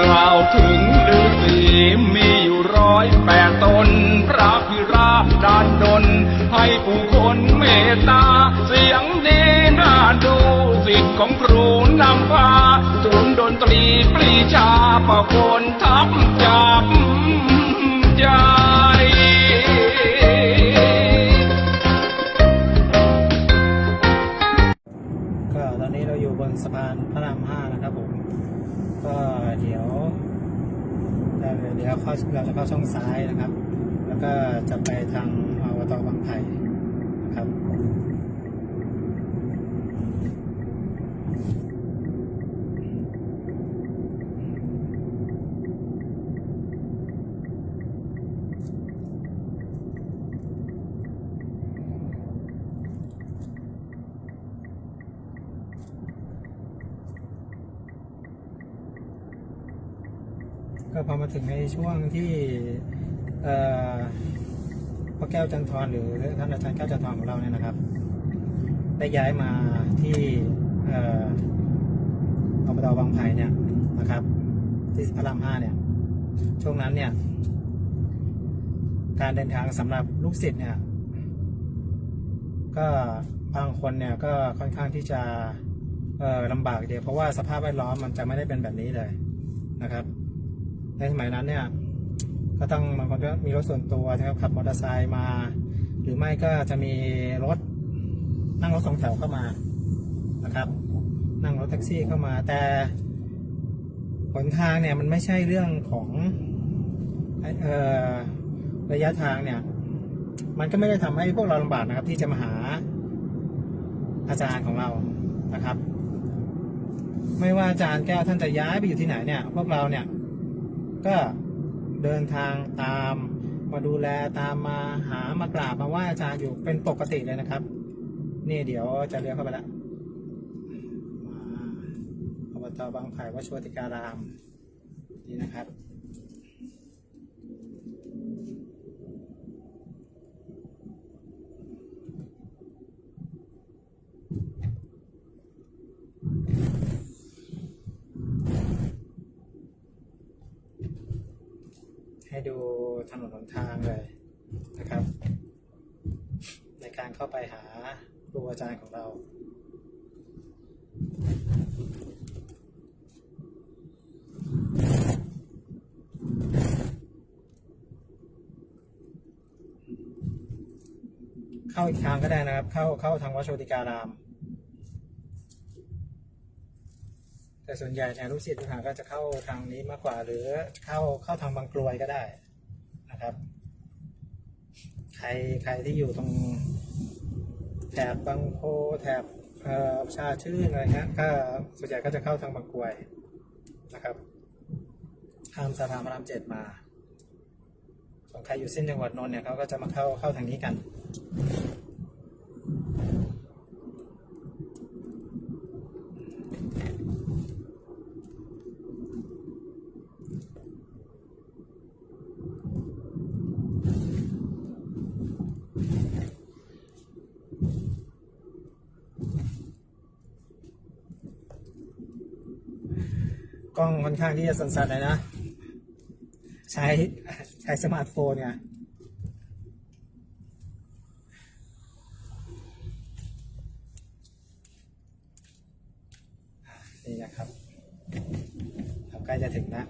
กล่าวถึงฤาษีมีอยู่ร้อยแปดตน พระพิราบดานดน ให้ผู้คนเมตตา เสียงดีน่าดูสิทธิ์ของครูนำพาศูนย์ดนตรีปรีชาประคนทับจับใจ เราจะเข้าช่องซ้ายนะครับ แล้วก็จะไปทางอวตบางไผ่นะครับ ก็พอมาถึงในช่วงที่พ่อแก้วจันทรหรือท่านอาจารย์แก้วจันทรของเราเนี่ยนะครับ ได้ย้ายมาที่เอ่ออบตบางไผ่เนี่ยนะครับ ที่พระรามห้าเนี่ย ช่วงนั้นเนี่ย การเดินทางสำหรับลูกศิษย์เนี่ย ก็บางคนเนี่ยก็ค่อนข้างที่จะลำบากเดียวเพราะว่าสภาพแวดล้อมมันจะไม่ได้เป็นแบบนี้เลยนะครับ ในสมัยนั้นเนี่ยก็ต้องบางคนก็มีรถส่วนตัวนะครับขับมอเตอร์ไซค์มา หรือไม่ก็จะมีรถนั่งรถสองแถวเข้ามานะครับ นั่งรถแท็กซี่เข้ามา แต่หนทางเนี่ยมันไม่ใช่เรื่องของออระยะทางเนี่ย มันก็ไม่ได้ทำให้พวกเราลำบากนะครับ ที่จะมาหาอาจารย์ของเรานะครับ ไม่ว่าอาจารย์แก้วท่านจะย้ายไปอยู่ที่ไหนเนี่ย พวกเราเนี่ย ก็เดินทางตามมาดูแลตามมาหามากราบมาไหว้อาจารย์อยู่เป็นปกติเลยนะครับ นี่เดี๋ยวจะเลี้ยวเข้าไปละมาอบตบางไผ่วัชวติการามนี่นะครับ ให้ดูถนนหนทางเลยนะครับ ในการเข้าไปหาครูอาจารย์ของเรา เข้าอีกทางก็ได้นะครับ เข้าเข้าทางวัดโชติการาม แต่ส่วนใหญ่เนี่ยลูกศิษย์ลูกหาก็จะเข้าทางนี้มากกว่า หรือเข้าเข้าทางบางกลวยก็ได้นะครับ ใครใครที่อยู่ตรงแถบบางโพแถบอ่อประชาชื่นอะไรเงี้ยก็ส่วนใหญ่ก็จะเข้าทางบางกลวยนะครับข้ามสะพานพระรามเจ็ดมาส่วนใครอยู่เส้นจังหวัดนนท์เนี่ยเขาก็จะมาเข้าเข้าทางนี้กัน ล้องค่อนข้างที่จะสั่นๆเลยนะ ใช้ใช้สมาร์ทโฟนเนี่ยนี่นะครับเราใกล้จะถึงแล้ว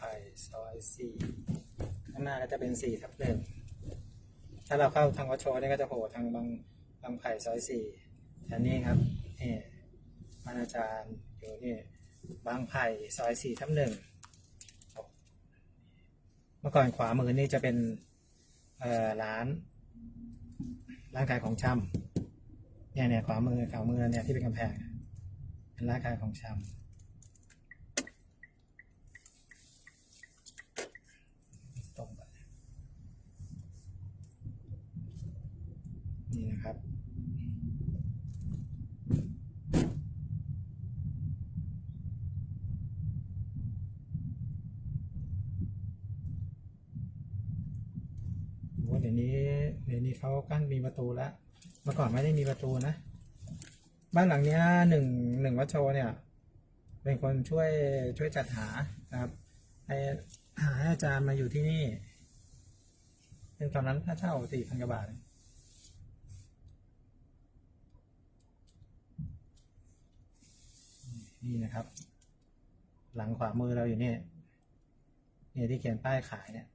บางไผ่ซอยสี่ข้างหน้าก็จะเป็นสี่ทับหนึ่งถ้าเราเข้าทางวัดโชเนี่ยก็จะโผล่ทางบางบางไผ่ซอยสี่แต่นี่ครับนี่มันอาจารย์อยู่นี่บางไผ่ซอยสี่ทับหนึ่งเมื่อก่อนขวามือนี่จะเป็นร้านร้านขายของชำเนี่ยเนี่ยขวามือขวามือเนี่ยที่เป็นกำแพงเป็นร้านขายของชำ ตรงไป นี่นะครับนะครับโอ้เดี๋ยวนี้เดี๋ยวนี้เขากั้นมีประตูแล้วเมื่อก่อนไม่ได้มีประตูนะ บ้านหลังเนี้ยหนึ่งหนึ่งวัชโชเนี่ย เป็นคนช่วยช่วยจัดหานะครับให้หาให้อาจารย์มาอยู่ที่นี่ซึ่งตอนนั้นค่าเช่าสี่พันกว่าบาท นี่นะครับ หลังขวามือเราอยู่นี่เนี่ยที่เขียนป้ายขายเนี่ย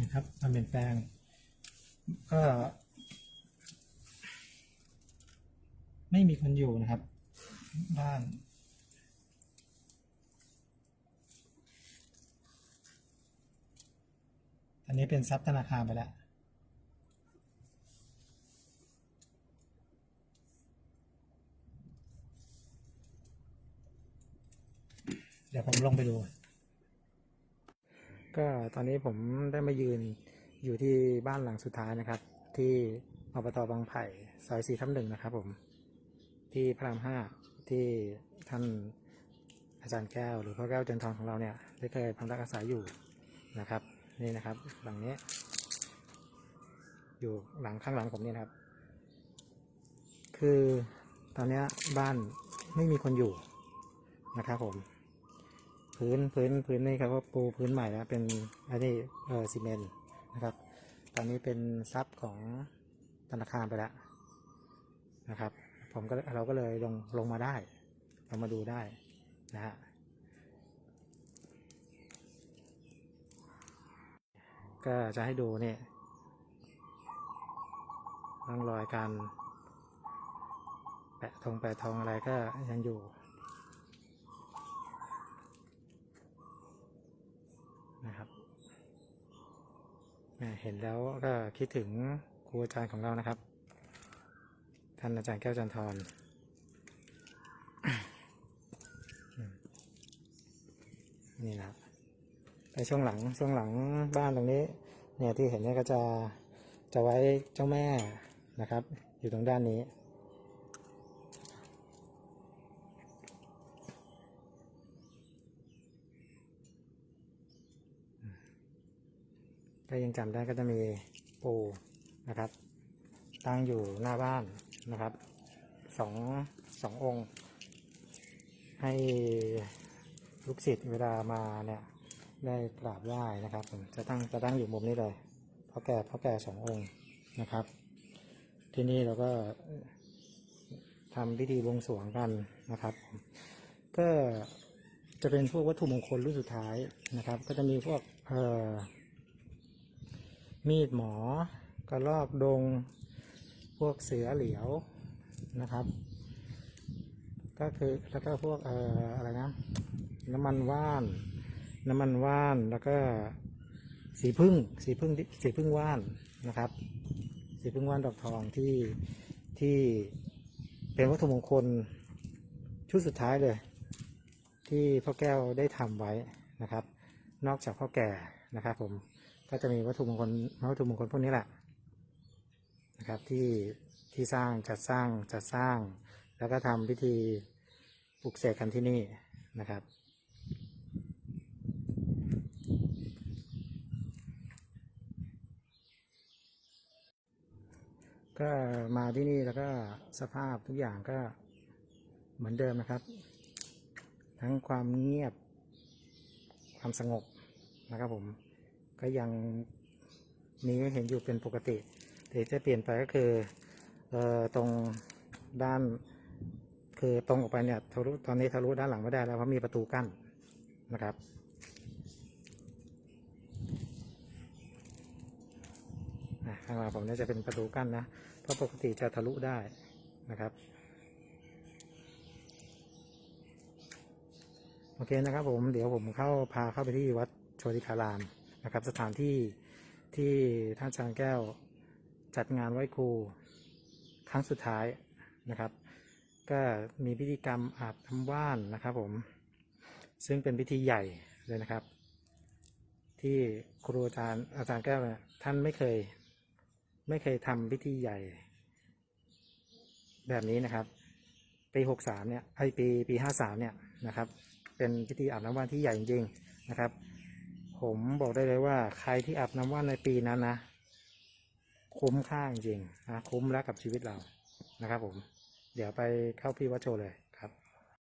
นะครับมันเป็นแปลง ก็ ไม่มีคนอยู่นะครับ บ้าน อันนี้เป็นทรัพย์ธนาคารไปแล้ว เดี๋ยวผมลงไปดู ก็ตอนนี้ผมได้มายืนอยู่ที่บ้านหลังสุดท้ายนะครับ ที่อบตบางไผ่ซอยสี่ทับหนึ่งนะครับผม ที่พระรามห้าที่ท่านอาจารย์แก้ว หรือพ่อแก้วเจนทองของเราเนี่ยได้เคยพักรักอาศัยอยู่นะครับ นี่นะครับ หลังนี้ อยู่หลังข้างหลังผมเนี่ยนะครับ คือตอนนี้บ้านไม่มีคนอยู่นะครับผม พื้นพื้นพื้นนี่ครับว่าปูพื้นใหม่แล้วเป็นอันนี้เออซีเมนต์นะครับ ตอนนี้เป็นทรัพย์ของธนาคารไปแล้วนะครับ ผมก็เราก็เลยลงลงมาได้ลงมาดูได้นะฮะ ก็จะให้ดูเนี่ยร่องรอยการแปะทองแปะทองอะไรก็ยังอยู่นะครับเห็นแล้วก็คิดถึงครูอาจารย์ของเรานะครับ ท่านอาจารย์แก้วจันทรอืมนี่นะครับ ในช่วงหลังช่วงหลังบ้านตรงนี้เนี่ยที่เห็นเนี่ยก็จะจะไว้เจ้าแม่นะครับ อยู่ตรงด้านนี้ก็ยังจำได้ก็จะมีปูนะครับ ตั้งอยู่หน้าบ้านนะครับสองสององค์ ให้ลูกศิษย์เวลามาเนี่ย ได้กราบไหว้นะครับผมจะตั้งจะตั้งอยู่มุมนี้เลยพ่อแก่พ่อแก่สององค์นะครับ ที่นี่เราก็ทำพิธีบวงสรวงกันนะครับ ก็จะเป็นพวกวัตถุมงคลรุ่นสุดท้ายนะครับ ก็จะมีพวกเอ่อมีดหมอกระรอกดง พวกเสือเหลียวนะครับ ก็คือแล้วก็พวกเอ่ออะไรนะน้ำมันว่าน น้ำมันว่านแล้วก็สีพึ่งสีพึ่งสีพึ่งว่านนะครับ สีพึ่งว่านดอกทองที่ที่เป็นวัตถุมงคลชุดสุดท้ายเลย ที่พ่อแก้วได้ทำไว้นะครับ นอกจากพ่อแก่นะครับ ผมก็จะมีวัตถุมงคลวัตถุมงคลพวกนี้แหละนะครับที่ที่สร้างจัดสร้างจัดสร้าง แล้วก็ทำพิธีปลุกเสกกันที่นี่นะครับ ก็ มาที่นี่แล้วก็สภาพทุกอย่างก็เหมือนเดิมนะครับ ทั้งความเงียบความสงบนะครับผมก็ยังมีเห็นอยู่เป็นปกติแต่จะเปลี่ยนไปก็คือเอ่อตรงด้าน คือตรงออกไปเนี่ยทะลุตอนนี้ทะลุด้านหลังไม่ได้แล้วเพราะมีประตูกั้นนะครับข้างหลังผมเนี่ยจะเป็นประตูกั้นนะ ราะปกติจะทะลุได้นะครับ โอเคนะครับผมเดี๋ยวผมเข้าพาเข้าไปที่วัดโชติคารามนะครับ สถานที่ที่ท่านอาจารย์แก้วจัดงานไหว้ครูครั้งสุดท้ายนะครับ ก็มีพิธีกรรมอาบน้ำว่านนะครับผมซึ่งเป็นพิธีใหญ่เลยนะครับ ที่ครูอาจารย์อาจารย์แก้วท่านไม่เคย ไม่เคยทำพิธีใหญ่ แบบนี้นะครับ ปีหกสามเนี่ยไอปีปีห้าสามเนี่ยนะครับ เป็นพิธีอาบน้ำว่านที่ใหญ่จริงๆนะครับ ผมบอกได้เลยว่าใครที่อาบน้ำว่านในปีนั้นนะ คุ้มค่าจริงๆนะคุ้มแล้วกับชีวิตเรานะครับ ผม เดี๋ยวไปเข้าพี่วัดโชว์เลย